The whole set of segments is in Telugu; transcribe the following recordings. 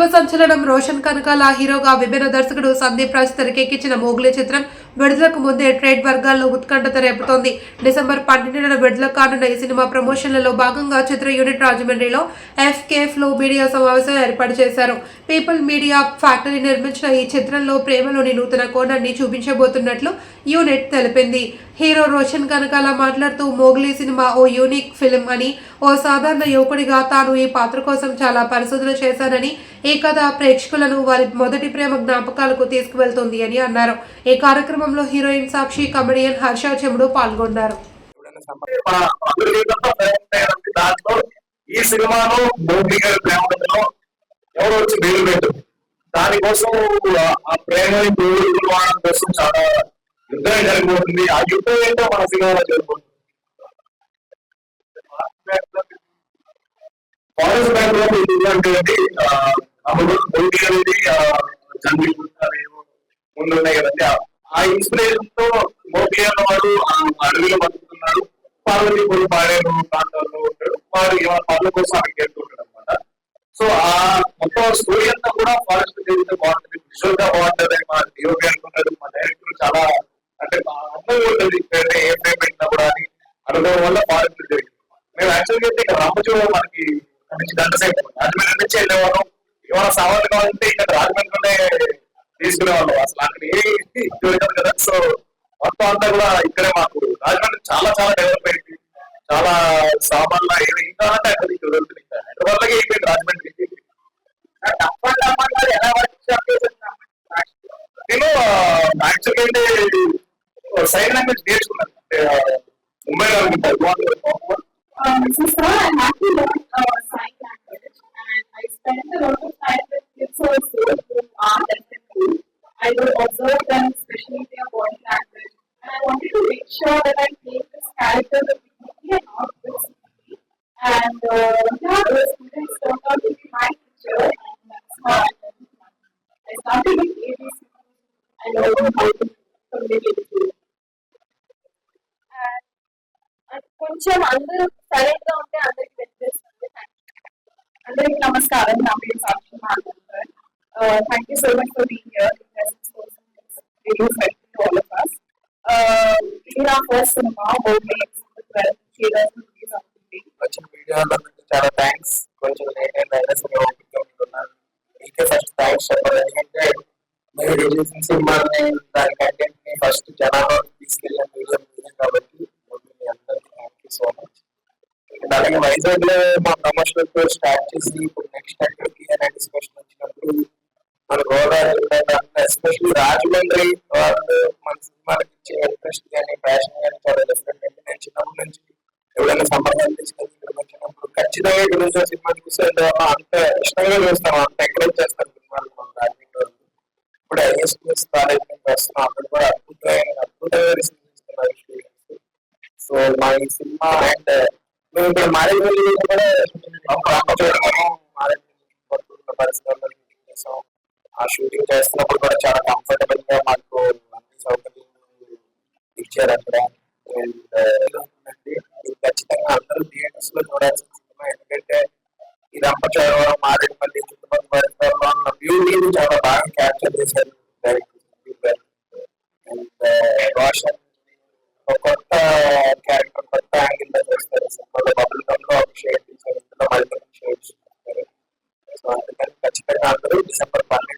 యువ సంచలనం రోషన్ కనకాల హీరోగా విభిన్న దర్శకుడు సందీప్ రాజ్ తెరకెక్కించిన మోగ్లీ చిత్రం విడుదలకు ముందే ట్రేడ్ వర్గాల్లో ఉత్కంఠత రేపుతోంది డిసెంబర్ పన్నెండున విడుదల కానున్న ఈ సినిమా ప్రమోషన్లలో భాగంగా చిత్ర యూనిట్ రాజమండ్రిలో ఎఫ్కేఎఫ్లో మీడియా సమావేశం ఏర్పాటు చేశారు. పీపుల్ మీడియా ఫ్యాక్టరీ నిర్మించిన ఈ చిత్రంలో ప్రేమలోని నూతన కోణాన్ని చూపించబోతున్నట్లు యూనిట్ తెలిపింది. హీరో రోషన్ కనకాల మాట్లాడుతూ మోగ్లీ సినిమా ఓ యూనిక్ ఫిల్మ్ అని ఓ సాధారణ యువకుడిగా తాను ఈ పాత్ర కోసం చాలా పరిశోధన చేశానని ఈ కథ ప్రేక్షకులను వారి మొదటి ప్రేమ జ్ఞాపకాలకు తీసుకువెళ్తుంది అని అన్నారు. ఈ కార్యక్రమంలో హీరోయిన్ సాక్షి కమెడియన్ హర్ష చెముడు పాల్గొన్నారు. ఈ సినిమాలో మోదీ ఎవరో వచ్చి వేలు పెట్టు. దానికోసం ఆ- ప్రేమని పూర్వడం కోసం చాలా యుద్ధం జరిగిపోతుంది. ఆ యుద్ధం ఏంటో మన సినిమాలో జరిగిపోతుంది ఫారెస్ట్ బ్యాంక్లో ఏంటంటే ఆ, అప్పుడు మోదీ అనేది జంగిల్ ముందు ఉన్నాయి కదండి. ఆ- ఇన్స్పిరేషన్తో మోదీ అన్న వాడు అడవిలో బతుకుతున్నాడు పార్వతి కూడా పాడేరు ప్రాంతాల్లో ఉంటాడు. వాడు పనుల కోసం అక్కడికి వెళ్తుంటాడు అనమాట సో ఆ మొత్తం స్టోరీ అంతా కూడా ఫారెస్ట్ తెలిస్తే బాగుంటుంది. విజువల్గా బాగుంటుంది. మా డిఓపి అనుకున్నాడు మా డైరెక్టర్ చాలా అంటే అందరూ ఉంటుంది అంటే ఏ ఫ్రేమ్ పెట్టినా కూడా అని అనుభవం వల్ల ఫారెస్ట్ జరిగింది. మేము యాక్చువల్గా అయితే ఇక్కడ రామచూడ మనకి దండసేపు గంట సేపు రాజమండ్రి నుంచి వెళ్ళేవాళ్ళం. ఏమైనా సామాన్లు కావాలంటే ఇక్కడ రాజమండ్రిలోనే తీసుకునేవాళ్ళం. అసలు అక్కడ ఏం కదా సో మొత్తం అంతా కూడా ఇక్కడే మాకు రాజమండ్రి చాలా చాలా డెవలప్ అయింది. చాలా సామాన్లు ఏది ఇంకా అంటే అక్కడ ఇక్కడ వెళ్తుంది ఇంకా హైదరాబాద్ లాగే అయిపోయింది రాజమండ్రి నేను యాక్చువల్గా అయితే సైన్ లాంగ్వేజ్ నేర్చుకున్నాను. అంటే ముంబైలో అనుకుంటాను I wanted to make sure that I take this character with me and not with me. And uh, yeah, the students turned out to be my teacher and that's how I learned it. I started with ABC. I learned how to communicate with you. అది కొంచెం అందరూ సైలెంట్ గా ఉంటే అందరికి వ్యత్యాసం అందరికీ నమస్కారం నా పేరు Sakshi Madhavar thank you so much for being here very help all of us ఇది నా ఫస్ట్ సినిమా ఓన్లీ రిలీజ్ అవుతుంది వచ్చిన వీడియోలో మీకు చాలా థ్యాంక్స్ కొంచెం లేట్ అయిన అయినా సరే ఓపిక ఉంటున్నాను మీకే ఫస్ట్ థ్యాంక్స్ చెప్పాలి ఎందుకంటే మీరు రిలీజ్ సినిమాని దాని కంటెంట్ని ఫస్ట్ జనాల్లో తీసుకెళ్ళిన వీడియో మీదే కాబట్టి ముందు మీ అందరికీ థ్యాంక్ యూ సో మచ్ అలాగే వైజాగ్లో మా ప్రమోషనల్ టూర్ స్టార్ట్ చేసి ఇప్పుడు నెక్స్ట్ ఎక్కడికి అనే డిస్కషన్ వచ్చినప్పుడు మన గోదావరి ఎస్పెషల్లీ రాజమండ్రి వాళ్ళు మన సినిమాలకు ఇచ్చే ఇంట్రెస్ట్ కానీ ప్యాషన్ కానీ చాలా డిఫరెంట్ అండి. నేను చిన్నప్పటి నుంచి ఎవరైనా సంబంధం తీసుకొని వచ్చినప్పుడు ఖచ్చితంగా ఇక్కడ నుంచి సినిమా చూసే అంత ఇష్టంగా చూస్తాం. అంత ఎంకరేజ్ చేస్తాం సినిమాలు మన రాజమండ్రి వాళ్ళు. ఇప్పుడు ఐఎస్ఎస్ కాలేజ్ నుంచి వస్తున్నాం. అక్కడ కూడా అద్భుతమైన అద్భుతంగా రిసీవ్ చేస్తున్నారు స్టూడెంట్స్ సో మా ఈ సినిమా అండ్ మేము ఇక్కడ మారేజ్ కూడా చేస్తున్నప్పుడు కూడా చాలా కంఫర్టబుల్గా మాకు అన్ని సౌకర్యాలు ఇచ్చారు అక్కడ. Uh, ఖచ్చితంగా అందరూ థియేటర్స్లో చూడాల్సిన సినిమా ఎందుకంటే ఈ రంపచోడవరం మారేడుపల్లి చుట్టుపక్కల పరిసరాల్లో ఉన్న బ్యూటీని చాలా బాగా క్యాప్చర్ చేశారు అండ్ uh, రోషన్ కొత్త క్యారెక్టర్ కొత్త యాంగిల్లో చేస్తారు. సినిమాలో బబుల్ గమ్లో ఒక షేడ్ తీశారు. ఇందులో మల్టిపుల్ షేడ్స్ చేస్తారు సో అందుకని ఖచ్చితంగా అందరూ డిసెంబర్ పన్నెండు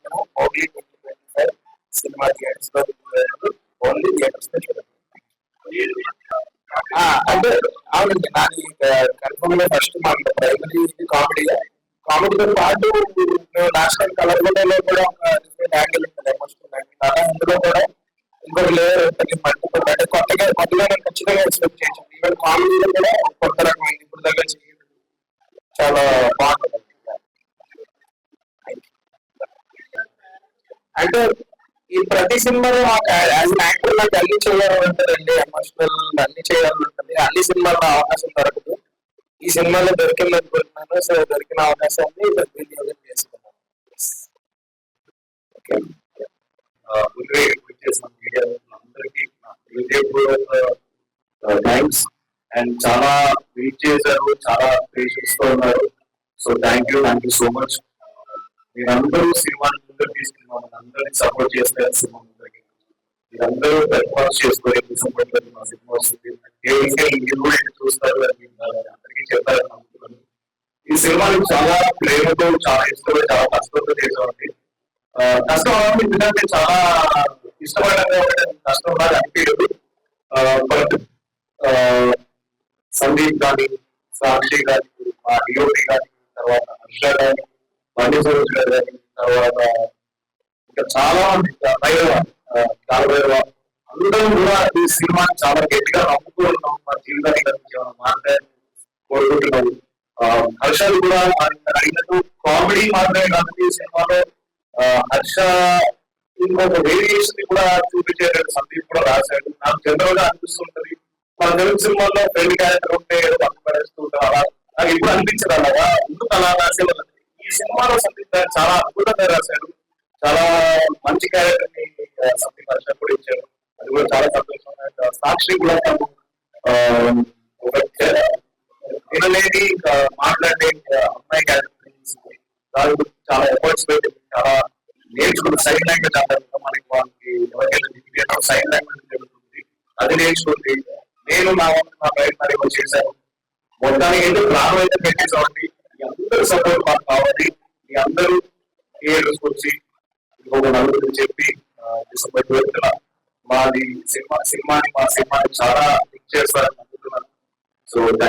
కన్ఫర్మ్గా ఫస్ట్ మన ప్రైమరీ కామెడీ. కామెడీతో పాటు నేషనల్ కలర్లో కూడా ఒక డిఫరెంట్ యాంగిల్ ఉంటుంది ఎమోషనల్ యాంగిల్ అలా ఇందులో కూడా ఇంకొక లేయర్ ఉంటుంది. పట్టుకుంటే అంటే కొత్తగా కొత్తగా నేను ఖచ్చితంగా ఎక్స్పెక్ట్ చేయొచ్చు ఈవెన్ కామెడీలో కూడా కొత్త రకమైన ఇప్పుడు దగ్గర చేయడం చాలా బాగుంటుంది అంటే ఈ ప్రతి సినిమాలో నాకు యాజ్ యాక్టర్ నాకు అన్ని చేయాలని ఎమోషనల్ అన్ని చేయాలంటుంది అన్ని సినిమాల్లో అవకాశం దొరకదు. ఈ సినిమాలో దొరికింది అనుకుంటున్నాను సో దొరికిన అవకాశాన్ని సద్వినియోగం చేసుకున్నాను. ఓకే ముందే థ్యాంక్స్ అండ్ చాలా వెయిట్ చేశారు చాలా పేషెన్స్తో ఉన్నారు. So thank you thank you so much మీరందరూ సినిమాని ముందుకు తీసుకున్నాం అందరినీ సపోర్ట్ చేస్తారు సినిమా ముందరికి మీరందరూ పెర్ఫార్మ్ చేసుకొని డిసెంబర్ సినిమా వస్తుంది. కేవలం మీరు కూడా చూస్తారు అని చెప్పాలని అనుకుంటున్నాను ఈ సినిమాని చాలా ప్రేమతో చాలా ఇష్టంతో చాలా కష్టంతో చేసామండి కష్టం అవ్వడం ఎందుకంటే చాలా ఇష్టపడడం కష్టం లాగా అనిపించదు. బట్ సందీప్ కానీ సాక్షి కానీ మా డిఓపి కానీ తర్వాత హర్ష కానీ బండి గారు కానీ తర్వాత ఇంకా చాలా మంది భైరవ కాలభైరవ అందరం కూడా ఈ సినిమాని చాలా గట్టిగా నమ్ముతూ ఉన్నాం. మా జీవితానికి మాట్లాడి కోరుకుంటున్నాము. హర్షాలు కూడా అయినట్టు అడిగినట్టు కామెడీ మాత్రమే కాదు ఈ సినిమాలో హర్ష ఇంకొక వేరియేషన్ కూడా చూపించేటట్టు సందీప్ కూడా రాశాడు. నాకు జనరల్గా అనిపిస్తుంటది మన తెలుగు సినిమాలో ఫ్రెండ్ క్యారెక్టర్ ఉంటే ఏదో పక్కన అలా నాకు ఇప్పుడు అనిపించదు అలాగా. ఎందుకు అలా రాశాడు ఈ సినిమాలో సందీప్ గారు చాలా అద్భుతంగా రాశాడు. చాలా మంచి క్యారెక్టర్ని సందీప్ హర్ష కూడా ఇచ్చాడు. అది కూడా చాలా సంతోషం. సాక్షి కూడా తను ఆ, ఒక చ- వినలేని ఇంకా మాట్లాడే అమ్మాయి క్యారెక్టర్ దాని చాలా ఎఫర్ట్స్ పెట్టి చాలా నేర్చుకున్న సైన్ లాంగ్వేజ్ అంటారు మనకి వాళ్ళకి ఎవరికైనా డిగ్రీ సైన్ లాంగ్వేజ్ జరుగుతుంది అది నేర్చుకుంది. నేను నా వంతు నా ప్రయత్నాలు ఏమో చేశాను. మొత్తానికి ఏంటో ప్లాన్ అయితే పెట్టేసామండి మీ అందరూ సపోర్ట్ మాకు కావాలి. మీ అందరూ థియేటర్స్ వచ్చి ఇంకొక నలుగురు చెప్పి డిసెంబర్ ట్వెల్త్ మాది సినిమా సినిమాని మా సినిమాని చాలా హిట్ చేస్తారని అనుకుంటున్నాను. సో